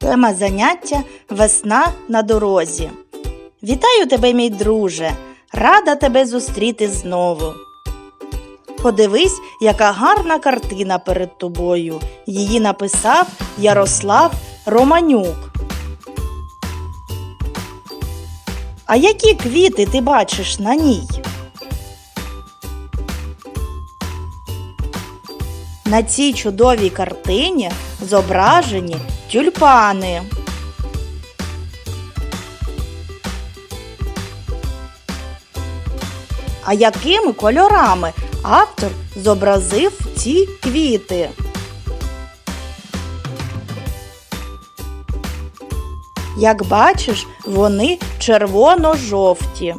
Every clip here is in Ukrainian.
Тема заняття Весна на дорозі. Вітаю тебе, мій друже! Рада тебе зустріти знову. Подивись, яка гарна картина перед тобою. Її написав Ярослав Романюк. А які квіти ти бачиш на ній? На цій чудовій картині зображені тюльпани. А якими кольорами автор зобразив ці квіти? Як бачиш, вони червоно-жовті.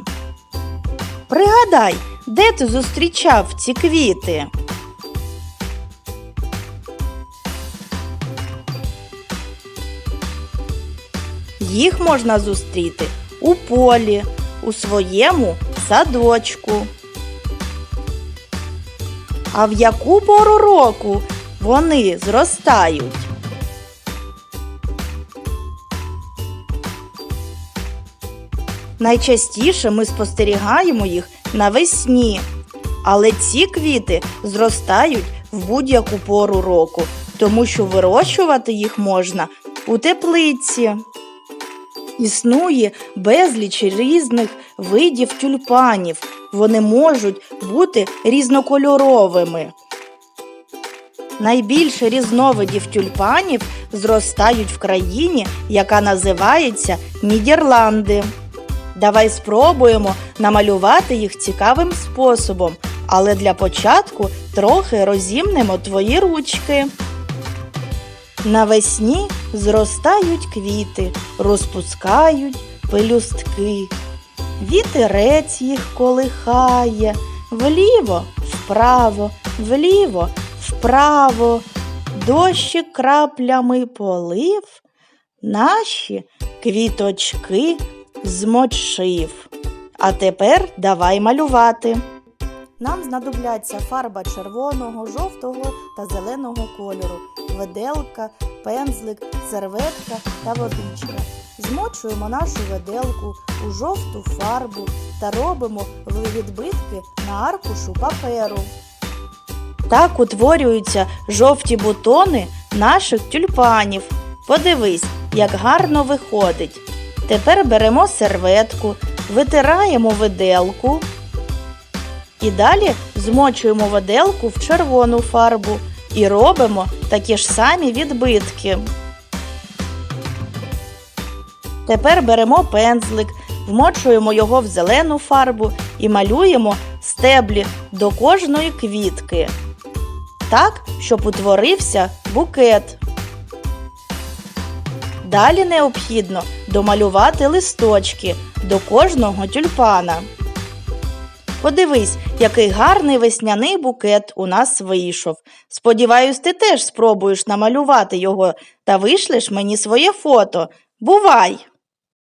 Пригадай, де ти зустрічав ці квіти? Їх можна зустріти у полі, у своєму садочку. А в яку пору року вони зростають? Найчастіше ми спостерігаємо їх навесні, але ці квіти зростають в будь-яку пору року, тому що вирощувати їх можна у теплиці. Існує безліч різних видів тюльпанів. Вони можуть бути різнокольоровими. Найбільше різновидів тюльпанів зростають в країні, яка називається Нідерланди. Давай спробуємо намалювати їх цікавим способом, але для початку трохи розімнемо твої ручки. Навесні зростають квіти, розпускають пелюстки. Вітерець їх колихає, вліво, вправо, вліво, вправо. Дощик краплями полив, наші квіточки змочив. А тепер давай малювати. Нам знадобляться фарба червоного, жовтого та зеленого кольору, виделка, пензлик, серветка та водичка. Змочуємо нашу виделку у жовту фарбу та робимо відбитки на аркушу паперу. Так утворюються жовті бутони наших тюльпанів. Подивись, як гарно виходить. Тепер беремо серветку, витираємо виделку. І далі змочуємо виделку в червону фарбу і робимо такі ж самі відбитки. Тепер беремо пензлик, вмочуємо його в зелену фарбу і малюємо стеблі до кожної квітки. Так, щоб утворився букет. Далі необхідно домалювати листочки до кожного тюльпана. Подивись, який гарний весняний букет у нас вийшов. Сподіваюсь, ти теж спробуєш намалювати його та вишлеш мені своє фото. Бувай!